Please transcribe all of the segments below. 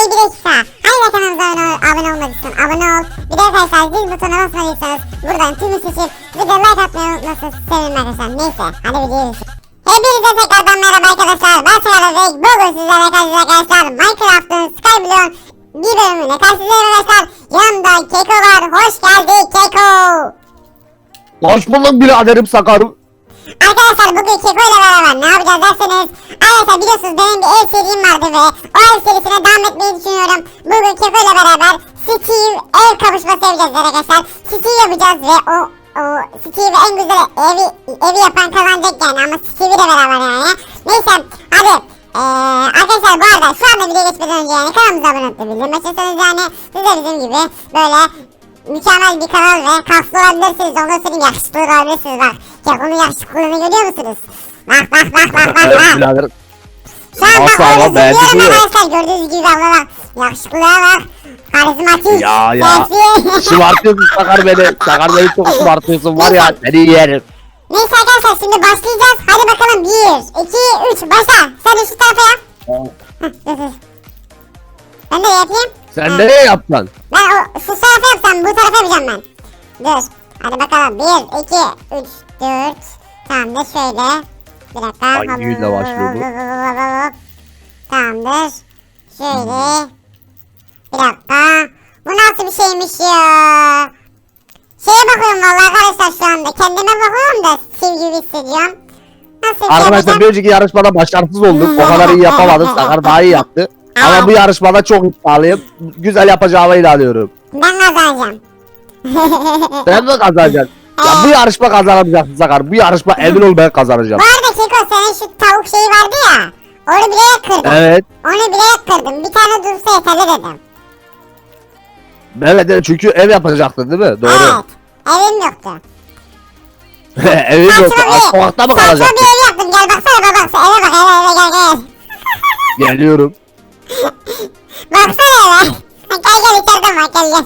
Hey bir dakika. Hangi kanalımıza abone, abone istiyorsun? Abone ol. Bir de arkadaşlar zil butonuna basmadıysanız buradan tümü seçip bir de like atmayı unutmazsanız sevinirim arkadaşlar. Neyse hadi videoya geçelim. Hepinize tekrardan merhaba arkadaşlar. Ben Serhat Bey. Bugün sizlerle karşınızda arkadaşlar Minecraft'ın Skyblock'un bir bölümüne karşınızdayım arkadaşlar. Yanımda Keko var. Hoş geldin Keko. Hoş bulduk biraderim Sakarım. Arkadaşlar bugün Keko ile beraber ne yapacağız derseniz. Arkadaşlar biliyorsunuz benim bir ev serim vardı ve o ev serisine devam etmeyi düşünüyorum. Bugün Keko ile beraber Steve ev kavuşması yapacağız arkadaşlar. Steve yapacağız ve o o Steve en güzel evi evi yapan kazanacak yani ama Steve ile beraber yani. Neyse hadi. Ee, arkadaşlar bu arada şu anda video geçmeden önce yani kanalımıza abone olup bildirim açarsanız yani siz de bizim gibi böyle mükemmel bir kanal ve kaslı olabilirsiniz. Onu söyleyeyim yakışıklı olabilirsiniz bak. Ya onun yakışıklılığını görüyor musunuz? Bak bak bak bak bak bak. biraderim. Şu an bak Asla ama beğendi zıplıyorum diyor. arkadaşlar. Gördüğünüz gibi abla bak. Yakışıklığa bak. Karizmatik. Ya ya. Seksi. Şımartıyorsun Sakar beni. Sakar beni çok şımartıyorsun var ya seni yerim. Neyse arkadaşlar şimdi başlayacağız. Hadi bakalım 1, 2, 3 başla. Sen şu tarafa yap. Heh, dur, dur. Ben de yapayım. Sen Ha. de ne yaptın? Ben o, şu tarafa yapsam bu tarafa yapacağım ben. Dur. Hadi bakalım. 1, 2, 3, 4. Tamam da şöyle. Bir dakika. Hangi yüzle başlıyor bu? Tamamdır. Şöyle. Bir dakika. Bu nasıl bir şeymiş ya? Şeye bakıyorum vallahi arkadaşlar şu anda. Kendime bakıyorum da siv gibi hissediyorum. Nasıl bir şey Arkadaşlar yapacağım? bir önceki yarışmada başarısız olduk. O kadar iyi yapamadık. Sakar daha iyi yaptı. Ama bu yarışmada çok iddialıyım. Güzel yapacağıma inanıyorum. Ben kazanacağım. Sen mi kazanacaksın? Ya bu yarışma kazanamayacaksın Sakar. Bu yarışma emin ol ben kazanacağım. Bu arada Keko senin şu tavuk şeyi vardı ya. Onu bilerek kırdım. Evet. Onu bilerek kırdım. Bir tane dursa yeterli dedim. Evet evet, çünkü ev yapacaktın değil mi? Doğru. Evet. Evim yoktu. Evin yok. Saçma bir, Sokakta mı saçma kalacaksın? bir ev yaptım. Gel baksana bak bak. Eve bak eve eve gel gel. Geliyorum. Baksana eve. gel gel içeriden bak gel gel.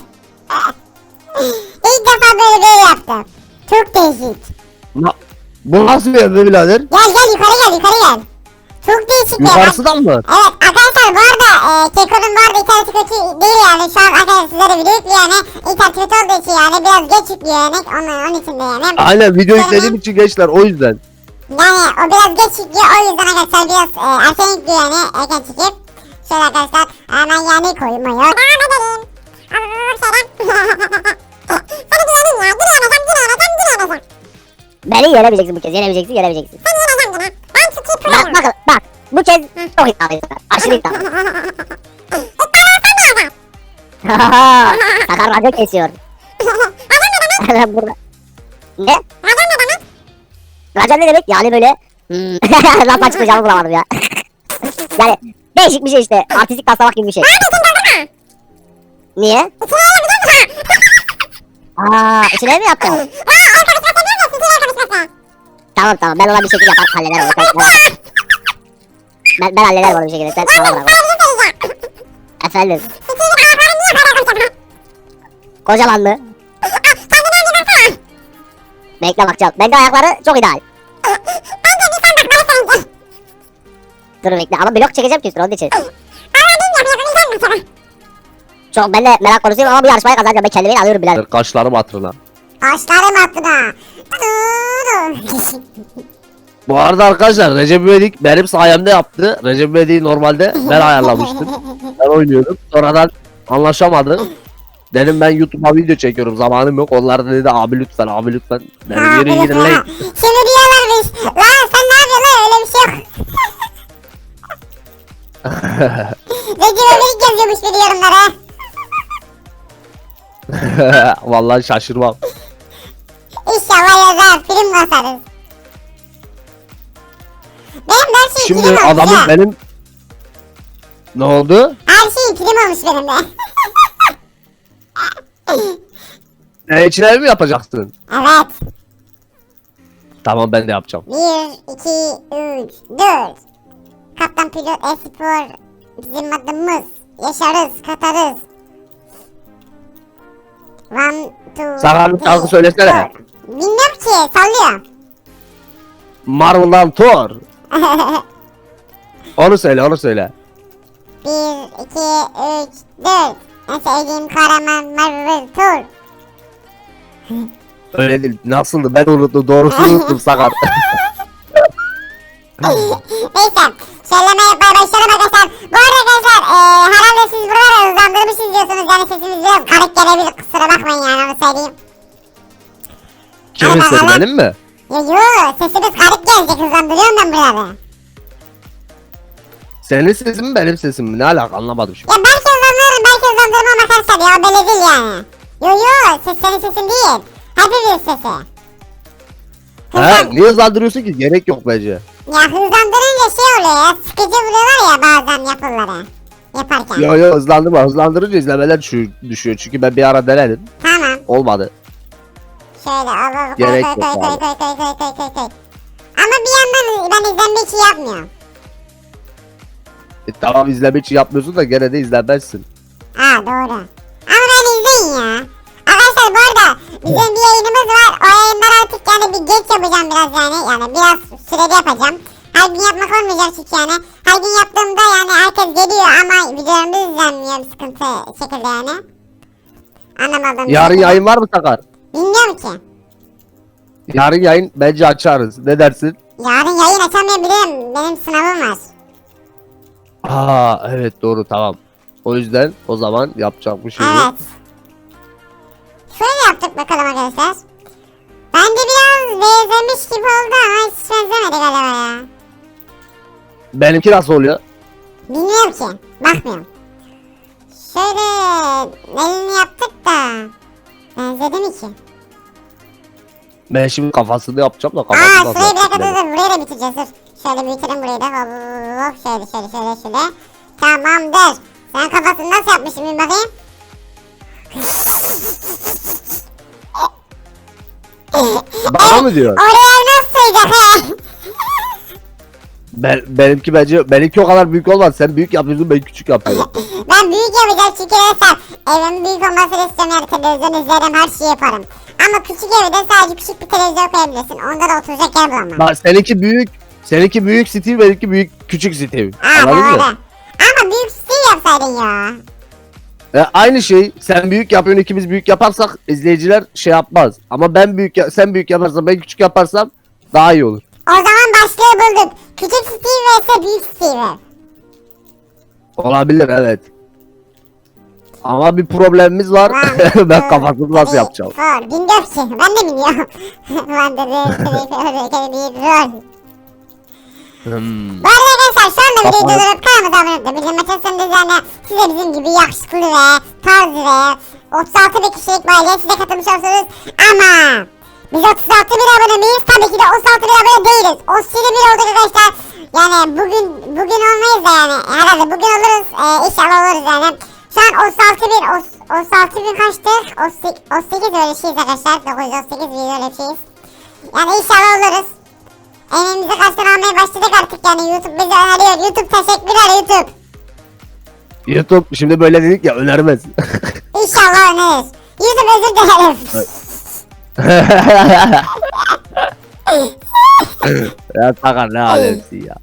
İlk defa böyle bir ev yaptım. Çok değişik. Na- Bu nasıl bir be birader? Gel gel yukarı gel yukarı gel. Çok değişik bir. Yukarısından mı? Evet arkadaşlar bu arada e, Keko'nun bu arada interneti kötü değil yani şu an arkadaşlar sizlere video yüklüyor yani internet kötü olduğu için yani biraz geç yüklüyor yani onun, onun için de yani Aynen video yüklediğim için gençler o yüzden. yani o biraz geç yüklüyor o yüzden arkadaşlar biraz e, erken yüklüyor yani erken çekip şöyle arkadaşlar hemen yani koymuyor devam edelim Beni yenemeyeceksin bu kez. Yenemeyeceksin, yenemeyeceksin. Seni yeneceğim yine ben tutayım Bak bak bak. Bu kez çok iddialıyım. Aşırı iddialı. Sakar radyo kesiyor. Burada. Ne? Racan ne demek? Yani böyle hmm. laf çıkacağımı bulamadım ya. yani değişik bir şey işte. Artistik taslamak gibi bir şey. Niye? Aa, içine mi yaptın? Tamam tamam ben ona bir şekilde yapar hallederim. Sen- Ben, ben hallederim onu bir şekilde. Sen bana bırak. Efendim. Kocaman mı? Bekle bakacağım. Bence ayakları çok ideal. Dur bekle ama blok çekeceğim ki üstüne onun için. Çok ben de merak konusuyum ama bu yarışmayı kazanacağım. Ben kendime alıyorum Bilal. Kaşlarım hatırına. Kaşlarım aklına. Bu arada arkadaşlar Recep İvedik benim sayemde yaptı. Recep İvedik'i normalde ben ayarlamıştım. Ben oynuyordum. Sonradan anlaşamadık. Dedim ben YouTube'a video çekiyorum zamanım yok. Onlar da dedi abi lütfen abi lütfen. Yeri evet gidin lan. Şimdi diyorlarmış. Lan sen ne yapıyorsun lan öyle bir şey yok. Recep İvedik yazıyormuş bir yorumlara. Vallahi şaşırmam. Basarız. Benim her şeyim Şimdi film olmuş adamın ya. benim ne oldu? Her şeyim film olmuş benim de. Ne için ev mi yapacaksın? evet. Tamam ben de yapacağım. 1, 2, 3, 4. Kaptan Pilot Espor bizim adımız. Yaşarız, katarız. One, two, Sakarlık şarkı söylesene. four. Ki, sallıyor. Marvel'dan Thor. Onu söyle onu söyle. 1, 2, 3, 4. En sevdiğim kahraman Marvel Thor. Öyle değil. Nasıldı? Ben unuttum. Doğrusunu unuttum sakar. Neyse. Söyleme yapmaya başlayalım arkadaşlar. Bu arada arkadaşlar eee herhalde siz buraları hızlandırmış izliyorsunuz. Yani sesimiz biraz garip gelebilir. Kusura bakmayın yani onu söyleyeyim. Kimin sesi benim mi? Yo yo sesimiz garip gelecek hızlandırıyorum ben buraları. Senin sesin mi benim sesim mi? Ne alaka anlamadım şimdi. Ya belki hızlandırırım belki hızlandırmam arkadaşlar ya belli değil yani. Yo yo ses senin sesin değil. Hepimiz sesi. He, Hızlan- niye hızlandırıyorsun ki? Gerek yok bence. Ya hızlandırınca şey oluyor ya sıkıcı buluyorlar ya bazen yapıları. Yaparken. Yo yo hızlandırma. Hızlandırınca izlemeler düşüyor, düşüyor. Çünkü ben bir ara denedim. Tamam. Olmadı. Şöyle al al koy Gerek koy yok koy koy abi. koy koy koy koy koy koy. Ama bir yandan ben izlenme için yapmıyorum. E, tamam izlemek için yapmıyorsun da gene de izlenmezsin. Ha doğru. Ama ben izleyin ya. Arkadaşlar bu arada bizim bir yayınımız var. O yayınlar artık yani bir geç yapacağım biraz yani. Yani biraz süreli yapacağım. Her gün yapmak olmayacak çünkü yani. Her gün yaptığımda yani herkes geliyor ama videolarımız izlenmiyor bir sıkıntı şekilde yani. Anlamadım. Yarın yayın var mı Sakar? Bilmiyorum ki. Yarın yayın bence açarız. Ne dersin? Yarın yayın açamayabilirim. Benim sınavım var. Aa evet doğru tamam. O yüzden o zaman yapacak bir şey yok. Evet. Şöyle yaptık bakalım arkadaşlar. Bence biraz benzemiş gibi oldu ama hiç benzemedi galiba ya. Benimki nasıl oluyor? Bilmiyorum ki. Bakmıyorum. Şöyle elini yaptık da. Benzedi mi ki? Ben şimdi kafasını yapacağım da Aa kafasını şurayı bir dakika dur dur. Burayı da bitireceğiz dur. Şöyle büyütelim burayı da. Hop. Şöyle şöyle şöyle şöyle. Tamamdır. Sen kafasını nasıl yapmışsın bir bakayım. Bana mı diyor? Oraya nasıl sığacak he? Ben, benimki bence benimki o kadar büyük olmaz. Sen büyük yapıyorsun ben küçük yapıyorum. Ben büyük yapacağım çünkü mesela evimin büyük olmasını istiyorum yani televizyon izlerim her şeyi yaparım. Ama küçük evde sadece küçük bir televizyon koyabilirsin. Onda da oturacak yer bulamam. Bak seninki büyük. Seninki büyük Steve benimki büyük küçük Steve. Ha Anladın doğru. mı? Ama büyük stil yapsaydın ya. E, aynı şey. Sen büyük yapıyorsun ikimiz büyük yaparsak izleyiciler şey yapmaz. Ama ben büyük ya- sen büyük yaparsan ben küçük yaparsam daha iyi olur. O zaman başlığı bulduk. Küçük Steve vs büyük Steve. Olabilir evet. Ama bir problemimiz var. Ben kafasını nasıl yapacağım? Four. Bilmiyorum ki. Ben de bilmiyorum. Four, five, roll. Hmm. Bu arada arkadaşlar şu anda videoyu durdurup kanalımıza abone olup bildirim açarsanız yani siz de bizim gibi yakışıklı ve tarz ve 36 bin kişilik bir aileye siz de katılmış olursunuz ama biz 36 bin abone miyiz? Tabii ki de 36 bin abone değiliz. 37 bin olduk arkadaşlar. Yani bugün bugün olmayız da yani herhalde bugün oluruz ee, inşallah oluruz yani. Şu an 36 bin, 36 bin kaçtık? 38 öyle şeyiz arkadaşlar. 938 bin öyle şeyiz. Yani inşallah oluruz. Emeğimizi karşıdan almaya başladık artık yani YouTube bizi öneriyor. YouTube teşekkürler YouTube. YouTube şimdi böyle dedik ya önermez. İnşallah önerir. YouTube özür dilerim. ya Sakar ne alemsin ya.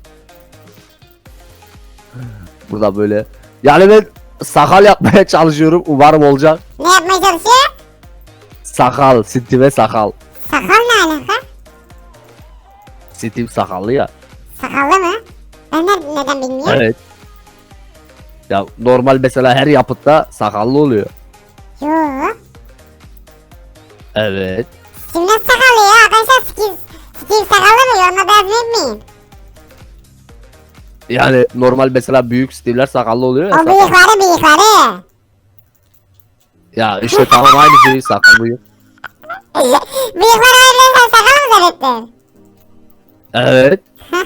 Burada böyle. Yani ben sakal yapmaya çalışıyorum. Umarım olacak. ne yapmaya çalışıyor? Sakal. Steve sakal. Sakal ne alaka? Steve sakallı ya. Sakallı mı? Ben de neden bilmiyorum. Evet. Ya normal mesela her yapıtta sakallı oluyor. Yoo. Evet. Şimdi sakallı ya? Arkadaşlar Steve sakallı mı? Yorumlarda yazmayı unutmayın. Yani normal mesela büyük Steve'ler sakallı oluyor ya. O sakal. bıyıkları bıyıkları. Ya işte tamam aynı şey sakal bıyık. bıyıkları sen sakal mı zannettin? Evet.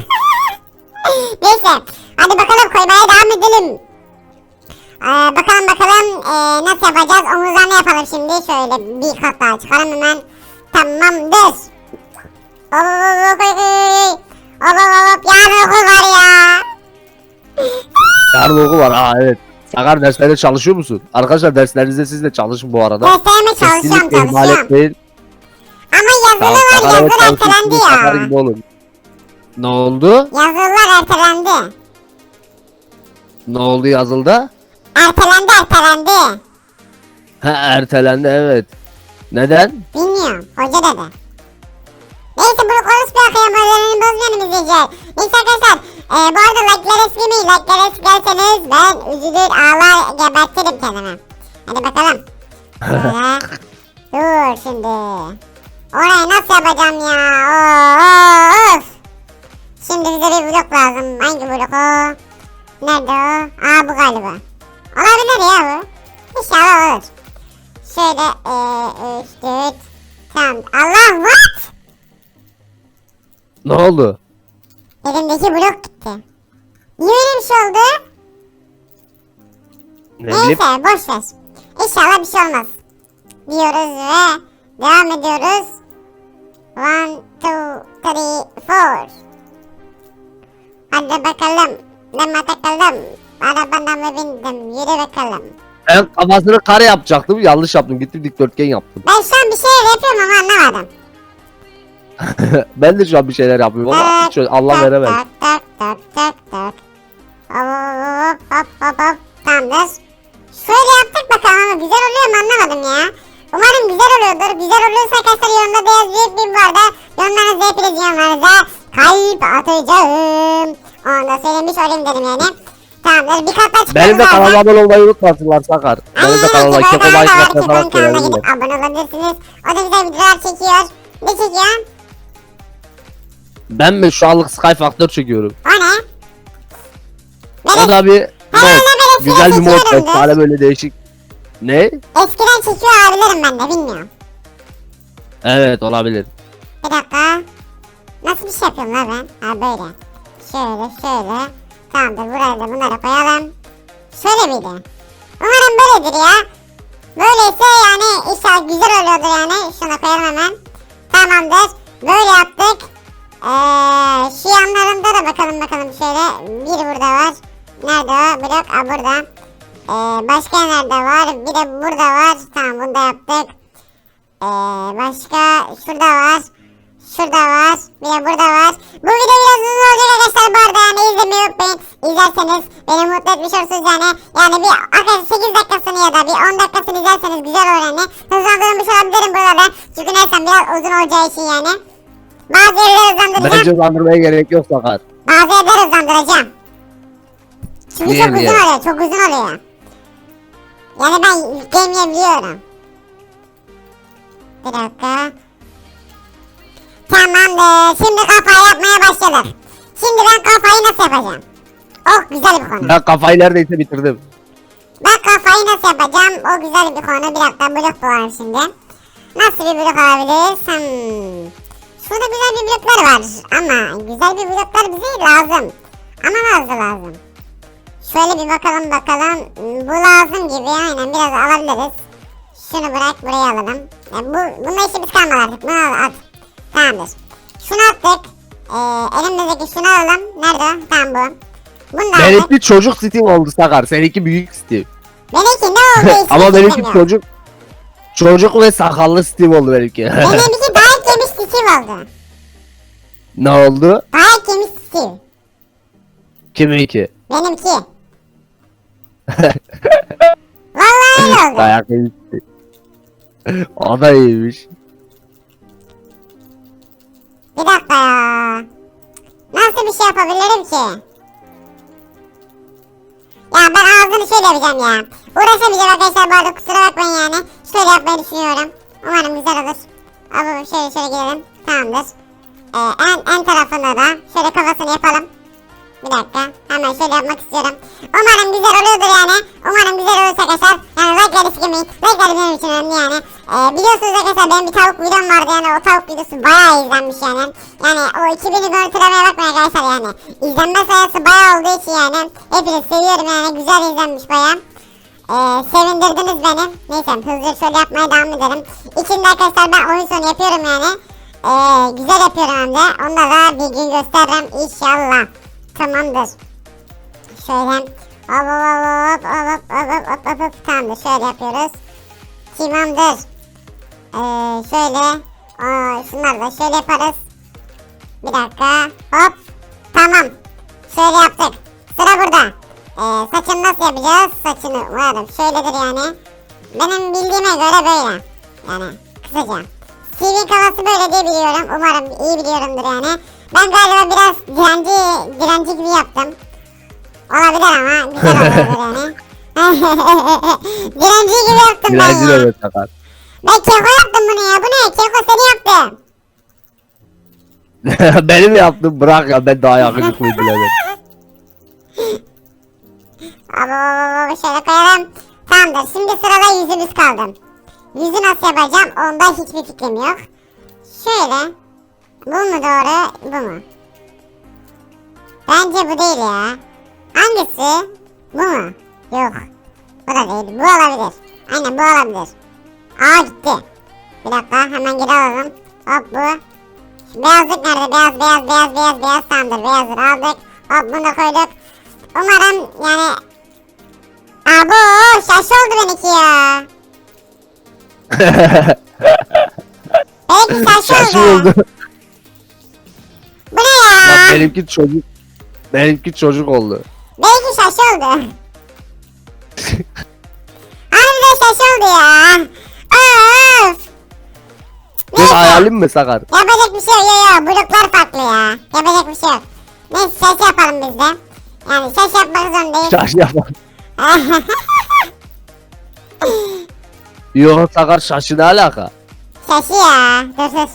Neyse. Hadi bakalım koymaya devam edelim. Ee, bakalım bakalım ee, nasıl yapacağız? Omuzlarını yapalım şimdi. Şöyle bir kat daha çıkalım hemen. Tamamdır. Hop hop hop hop hop. Hop hop. Yarın okul var ya. Yarın okul var ha evet. Sakar derslerde çalışıyor musun? Arkadaşlar derslerinizde siz de çalışın bu arada. Derslerime çalışıyorum Kesinlikle ihmal çalışıyorum. etmeyin. Ama yazılı var Sakar evet yazılı ertelendi çalışıyorsunuz, Sakar ya. gibi olun. Ne oldu? Yazılılar ertelendi. Ne oldu yazıldı? Ertelendi ertelendi. Ha ertelendi evet. Neden? Bilmiyorum. Hoca dedi. Neyse bunu konuşmaya kıyamalarını bozmayalım izleyiciler. Neyse arkadaşlar. E, bu arada like'lara silmeyin. Like'lara silerseniz ben üzülür ağlar gebertirim kendimi. Hadi bakalım. Şöyle. Dur şimdi. Orayı nasıl yapacağım ya? Of. Şimdi bize bir blok lazım. Hangi blok o? Nerede o? Aa bu galiba. Olabilir ya bu. İnşallah olur. Şöyle 3 4 Tamam. Allah what? Ne oldu? Elimdeki blok gitti. Niye öyle bir şey oldu? Ne bileyim. Neyse boş ver. İnşallah bir şey olmaz. Diyoruz ve devam ediyoruz. One, two, three, four. Hadi bakalım. Deme takalım. Arabadan mı bindim? Yürü bakalım. Ben kafasını kare yapacaktım. Yanlış yaptım. Gittim dikdörtgen yaptım. Ben şu an bir şeyler yapıyorum ama anlamadım. ben de şu an bir şeyler yapıyorum ama şöyle Allah veremez. Tak tak tak tak tak. Hop hop hop hop. Tamamdır. Şöyle yaptık bakalım ama güzel oluyor mu anlamadım ya. Umarım güzel oluyordur. Güzel oluyorsa arkadaşlar yorumda da yazıyor. Bir bu arada yorumlarınızı hepiniz yorumlarınıza kalp atacağım. Onu da söylemiş olayım dedim yani. Tamamdır. Bir kat daha çıkıyoruz Benim de kanalıma abone olmayı unutmasınlar Sakar. Benim de kanalıma kanalda var. Bakmadan Keko'nun kanalına söyleyebilirim. gidip abone olabilirsiniz. O da güzel videolar çekiyor. Ne çekiyor? Ben mi şu anlık Sky Factor çekiyorum. O ne? O Benim da bir Herhalde mod. böyle Güzel bir mod. çekiyorumdur. Efsane böyle değişik. Ne? Eskiden çekiyor abilerim ben de bilmiyorum. Evet olabilir. Bir dakika. Nasıl bir şey yapıyorum la ben? Ha böyle. Şöyle şöyle. Tamamdır buraya da bunları koyalım. Şöyle miydi? Umarım böyledir ya. Böyleyse yani inşallah güzel oluyordur yani. Şunu koyalım hemen. Tamamdır. Böyle yaptık. Ee, şu yanlarında da bakalım bakalım şöyle. Bir burada var. Nerede o? Blok. Aa burada. Ee, başka nerede var? Bir de burada var. Tamam bunu da yaptık. Ee, başka şurada var. Şurada var. Bir de burada var. Bu video biraz uzun olacak arkadaşlar bu arada yani izlemeyi unutmayın. İzlerseniz beni mutlu etmiş olursunuz yani. Yani bir arkadaşlar 8 dakikasını ya da bir 10 dakikasını izlerseniz güzel olur yani. Hızlandırılmış olabilirim burada. Çünkü neyse biraz uzun olacağı için yani. Bazı yerleri hızlandıracağım. Bence hızlandırmaya gerek yok Sakar. Bazı yerleri hızlandıracağım. Çünkü Niye, çok uzun oluyor. Çok uzun oluyor. Yani ben yükleyemeyebiliyorum. Bir dakika. Tamamdır. Şimdi kafayı yapmaya başladık. Şimdi ben kafayı nasıl yapacağım? Oh güzel bir konu. Ben kafayı neredeyse bitirdim. Ben kafayı nasıl yapacağım? O güzel bir konu. Bir dakika blok bulalım şimdi. Nasıl bir blok alabiliriz? Hmm. Şurada güzel bir bloklar var. Ama güzel bir bloklar bize lazım. Ama lazım lazım. Şöyle bir bakalım bakalım. Bu lazım gibi. Aynen biraz alabiliriz. Şunu bırak buraya alalım. Ya bu, bununla işimiz kalmadı artık. Bunu al at. Tamamdır. Şunu attık. Ee, elimizdeki şunu alalım. Nerede o? Tamam bu. Bunu da aldık. Benimki çocuk Steve oldu Sakar. Seninki büyük Steve. Benimki ne oldu? Ama benimki çocuk çocuk ve sakallı Steve oldu benimki. Benimki Steve oldu. ne oldu? Dayak yemiş Steve. Kiminki? Benimki. Vallahi öyle oldu. Dayak yemiş. o da iyiymiş. Bir dakika ya. Nasıl bir şey yapabilirim ki? Ya ben ağzını şöyle yapacağım ya. Uğraşamayacağım arkadaşlar bu arada kusura bakmayın yani. Şöyle yapmayı düşünüyorum. Umarım güzel olur. Abi şöyle şöyle girelim. Tamamdır. Ee, en, en tarafında da şöyle kafasını yapalım. Bir dakika. Hemen şöyle yapmak istiyorum. Umarım güzel oluyordur yani. Umarım güzel olursa arkadaşlar. Yani like'ları sıkmayın. Like'ları benim için önemli yani. Ee, biliyorsunuz arkadaşlar benim bir tavuk videom vardı yani. O tavuk videosu bayağı izlenmiş yani. Yani o 2000'i görüntülemeye bakmayın arkadaşlar yani. İzlenme sayısı bayağı olduğu için yani. Hepinizi seviyorum yani. Güzel izlenmiş bayağı. Ee, sevindirdiniz beni. Neyse hızlı şöyle yapmaya devam edelim. İçinde arkadaşlar ben oyun sonu yapıyorum yani. Ee, güzel yapıyorum hem de. Onu da bir gün gösteririm inşallah. Tamamdır. Şöyle hop hop hop hop hop hop hop hop hop tamamdır şöyle yapıyoruz. Tamamdır. Ee, şöyle aa, şunları şöyle yaparız. Bir dakika hop tamam. Şöyle yaptık. Sıra burada. Ee, saçını nasıl yapacağız? Saçını umarım şöyledir yani. Benim bildiğime göre böyle. Yani kısaca. TV kafası böyle diye biliyorum. Umarım iyi biliyorumdur yani. Ben galiba biraz direnci, direnci gibi yaptım. Olabilir ama güzel olabilir yani. direnci gibi yaptım ben Dilenci ya. Sakar. Ben keko yaptım bunu ya. Bu ne? Keko seni yaptım. Benim yaptım bırak ya ben daha yakışıklıyım bilemedim. Abi şöyle koyalım. Tamamdır. Şimdi sırada yüzümüz kaldı. Yüzü nasıl yapacağım? Onda hiçbir fikrim yok. Şöyle. Bu mu doğru? Bu mu? Bence bu değil ya. Hangisi? Bu mu? Yok. Bu da değil. Bu olabilir. Aynen bu olabilir. Aa gitti. Bir dakika hemen geri alalım. Hop bu. Beyazlık nerede? Beyaz beyaz beyaz beyaz beyaz tamamdır. Beyazları aldık. Hop bunu da koyduk. Umarım yani Abo şaş oldu benimki ya. Benimki şaş Şaşı oldu. oldu. Bu ne ya? Lan benimki çocuk. Benimki çocuk oldu. Benimki şaş oldu. Harbiden şaş oldu ya. Of. Neyse. hayalim mi Sakar? Yapacak bir şey yok. Yok yok. Bloklar farklı ya. Yapacak bir şey yok. Neyse şaş yapalım biz de. Yani şaş yapmak zorundayız. Şaş yapar. Yok Sakar şaşı ne alaka? Şaşı ya. Dur dur.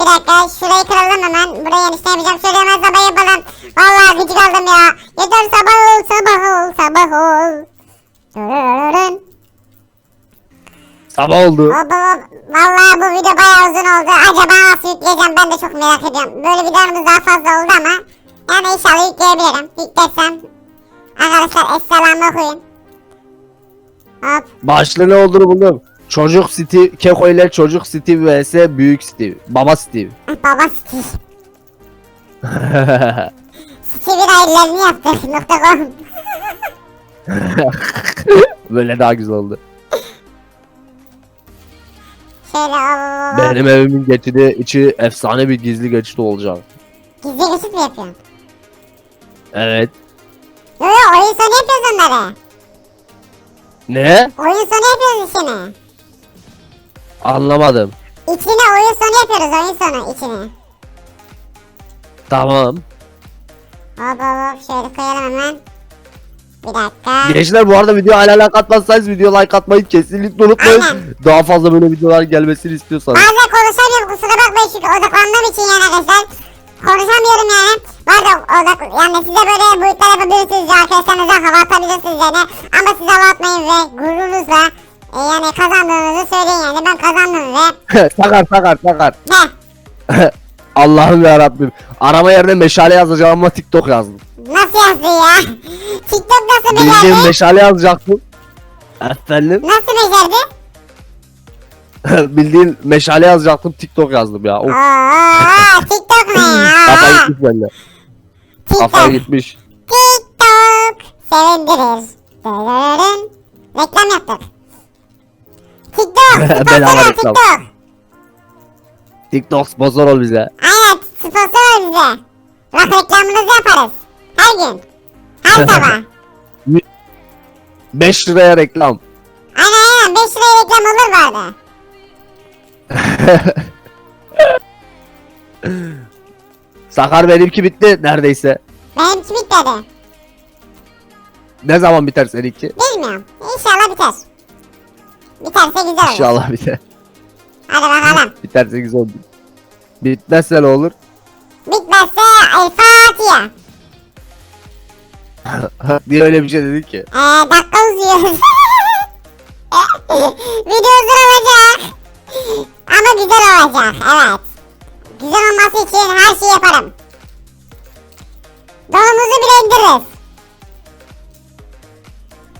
Bir dakika şurayı kıralım hemen. Buraya enişte yapacağım. Şöyle hemen sabah yapalım. Vallahi gıcık aldım ya. Yeter sabah ol sabah ol sabah ol. Sabah oldu. Hop hop. Vallahi bu video bayağı uzun oldu. Acaba nasıl yükleyeceğim ben de çok merak ediyorum. Böyle videolarımız daha fazla oldu ama. Yani inşallah yükleyebilirim. Yüklersem. Arkadaşlar Esselam'ı okuyun. Hop. Başlığı ne olduğunu buldum. Çocuk Steve, Keko ile Çocuk Steve vs Büyük Steve. Baba Steve. Baba Steve. Steve'in ayrılarını yaptık. Nokta com. Böyle daha güzel oldu. Şöyle. Benim evimin geçidi içi efsane bir gizli geçit olacak. Gizli geçit mi yapıyorsun? Evet. Yo yo oyun sonu yapıyoruz onları. Ne? Oyun sonu yapıyoruz işini. Anlamadım. İçine oyun sonu yapıyoruz oyun sonu içine. Tamam. Hop hop hop şöyle koyalım hemen. Bir dakika. Gençler bu arada video hala like atmazsanız video like atmayı kesinlikle unutmayın. Aynen. Daha fazla böyle videolar gelmesini istiyorsanız. Bazen konuşamıyorum kusura bakmayın çünkü odaklandığım için yani arkadaşlar. Konuşamıyorum yani. Bazen odak yani size böyle boyutlar yapabilirsiniz arkadaşlarınıza hava atabilirsiniz yani. Ama siz hava atmayın ve gururunuzla e, yani kazandığınızı söyleyin yani. Ben kazandım ve sakar sakar sakar. ne? Allah'ım ya Rabbim. Arama yerine meşale yazacağım ama TikTok yazdım. Nasıl yazdı ya? TikTok nasıl becerdi? meşale yazacaktım. Efendim? Nasıl becerdi? Bildiğin meşale yazacaktım TikTok yazdım ya. Of, Ooo TikTok ne ya? kafa gitmiş bende. Kafa TikTok. gitmiş. TikTok sevindirir. Dırırırın. Reklam yaptık. TikTok. Bedava Sponsor ol reklam. TikTok. TikTok sponsor ol bize. Aynen sponsor ol bize. Bak reklamınızı yaparız. Her gün. Her sabah. 5 liraya reklam. Aynen aynen 5 liraya reklam olur bu arada. Sakar benimki bitti neredeyse. Benimki bitmedi. Ne zaman biter seninki? Bilmiyorum. İnşallah biter. Biterse güzel olur. İnşallah biter. Hadi bakalım. Biterse güzel olur. Bitmezse ne olur? Bitmezse El Fatiha. Niye öyle bir şey dedin ki? Ee, dakika uzuyor. Video uzun olacak. Ama güzel olacak. Evet. Güzel olması için her şeyi yaparım. Donumuzu bile indiririz.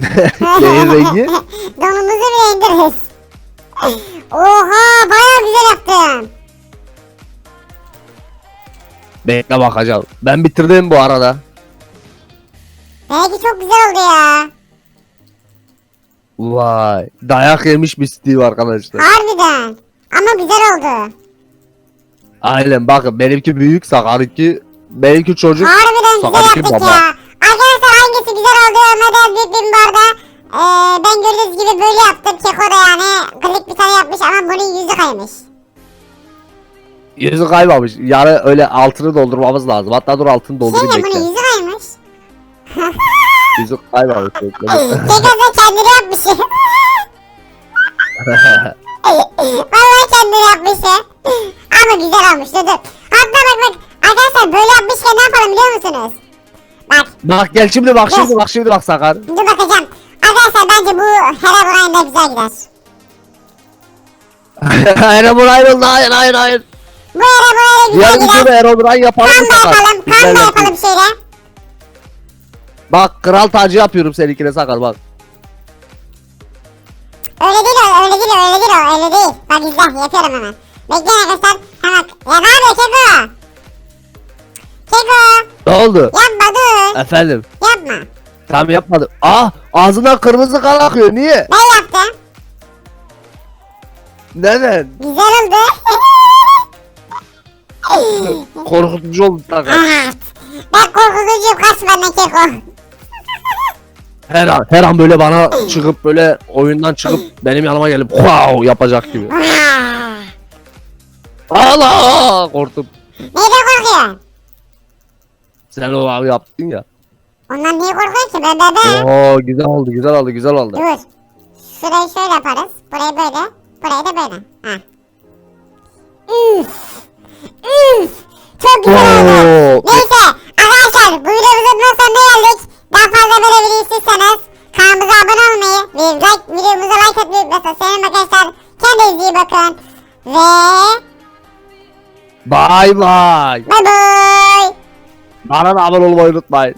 Neyin rengi? Donumuzu bile indiririz. Oha baya güzel yaptın. Bekle bakacağım. Ben bitirdim bu arada. Belki çok güzel oldu ya. Vay. Dayak yemiş bir Steve arkadaşlar. Harbiden. Ama güzel oldu. Aynen bakın benimki büyük Sakar'ınki benimki çocuk Harbiden güzel Sakar'ınki yaptık baba. ya. Arkadaşlar hangisi güzel oldu büyük bir bu arada. Ee, ben gördüğünüz gibi böyle yaptım. Keko da yani klik bir tane yapmış ama bunun yüzü kaymış. Yüzü kaymamış. Yani öyle altını doldurmamız lazım. Hatta dur altını Şey doldurayım ya bekle. bunun yüzü kaymış. Yüzü kaymamış. Keko da kendini yapmış. Vallahi kendini yapmış ya. Ama güzel olmuş dur dur. Hatta bak bak arkadaşlar böyle yapmışken ne yapalım biliyor musunuz? Bak bak gel şimdi bak şimdi bak şimdi bak Sakar. dur bakacağım. Arkadaşlar bence bu Herobrine'da güzel gider. Hayır bu hayır oldu hayır hayır hayır. Bu Herobrine'da güzel Diğer gider. videoda Aerobrine yapalım Kan mı da Sakar? yapalım, kan da yapalım şöyle. Bak kral tacı yapıyorum seninkine Sakar bak. Öyle değil o, öyle değil o, öyle değil o, öyle değil. Bak izle, yapıyorum hemen. Bekleyin arkadaşlar. Hemen. Ya ne yapıyor Keko? Keko, Ne oldu? yapma dur. Efendim. Yapma. Tam yapmadım. Ah ağzından kırmızı kan akıyor. Niye? Ben yaptım. Neden? Güzel oldu. Korkutucu oldu Sakar. Evet. Ben korkutucuyum kaç benden Keko. Her an, her an böyle bana çıkıp böyle oyundan çıkıp benim yanıma gelip wow yapacak gibi. Allah korktum. Neyden korkuyorsun? Sen o abi yaptın ya. Ondan niye korkuyorsun ki? Ben bebeğim. Oo güzel oldu güzel oldu güzel oldu. Dur. Şurayı şöyle yaparız. Burayı böyle. Burayı da böyle. Ha. Üf. Üf. Çok güzel oldu. Oo. Neyse arkadaşlar bu videomuzun sonuna geldik. Daha fazla böyle video istiyorsanız kanalımıza abone olmayı ve like, videomuza like atmayı unutmayın. Senin arkadaşlar kendinize iyi bakın. Ve Bye bye. bay bay. Bana da abone olmayı unutmayın.